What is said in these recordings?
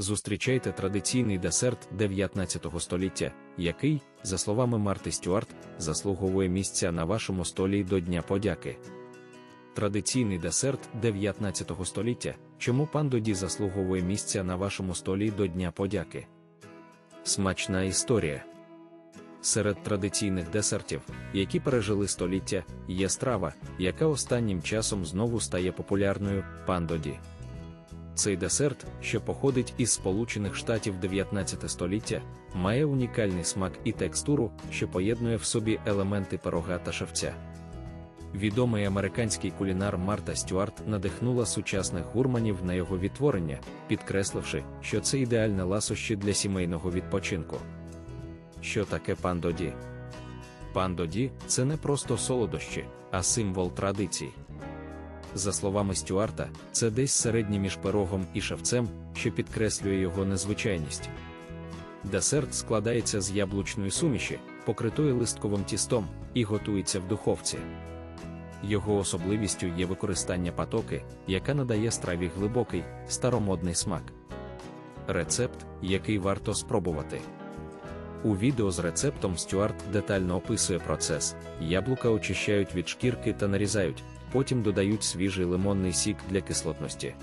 Зустрічайте традиційний десерт 19 століття, який, за словами Марти Стюарт, заслуговує місця на вашому столі до Дня подяки. Традиційний десерт 19 століття, чому пан Доді заслуговує місця на вашому столі до Дня подяки. Смачна історія. Серед традиційних десертів, які пережили століття, є страва, яка останнім часом знову стає популярною пан Доді. Цей десерт, що походить із Сполучених Штатів 19 століття, має унікальний смак і текстуру, що поєднує в собі елементи пирога та шевця. Відомий американський кулінар Марта Стюарт надихнула сучасних гурманів на його відтворення, підкресливши, що це ідеальне ласощі для сімейного відпочинку. Що таке пан Доді? Пан Доді – це не просто солодощі, а символ традицій. За словами Стюарта, це десь середнє між пирогом і шевцем, що підкреслює його незвичайність. Десерт складається з яблучної суміші, покритої листковим тістом, і готується в духовці. Його особливістю є використання патоки, яка надає страві глибокий, старомодний смак. Рецепт, який варто спробувати. У відео з рецептом Стюарт детально описує процес: яблука очищають від шкірки та нарізають, потім додають свіжий лимонний сік для кислотності.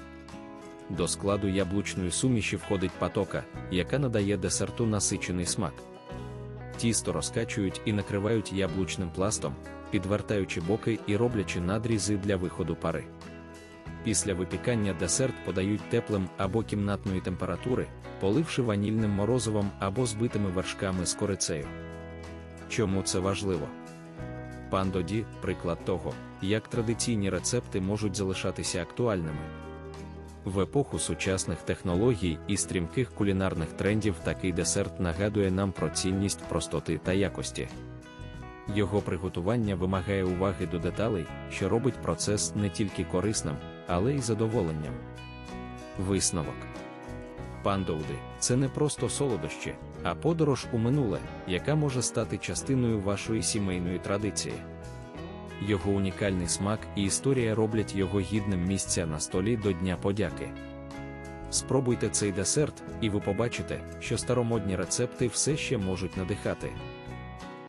До складу яблучної суміші входить патока, яка надає десерту насичений смак. Тісто розкачують і накривають яблучним пластом, підвертаючи боки і роблячи надрізи для виходу пари. Після випікання десерт подають теплим або кімнатної температури, поливши ванільним морозивом або збитими вершками з корицею. Чому це важливо? Пан Доді – приклад того, як традиційні рецепти можуть залишатися актуальними. В епоху сучасних технологій і стрімких кулінарних трендів такий десерт нагадує нам про цінність простоти та якості. Його приготування вимагає уваги до деталей, що робить процес не тільки корисним, але й задоволенням. Висновок Пандоуди це не просто солодощі, а подорож у минуле, яка може стати частиною вашої сімейної традиції. Його унікальний смак і історія роблять його гідним місця на столі до Дня подяки. Спробуйте цей десерт, і ви побачите, що старомодні рецепти все ще можуть надихати.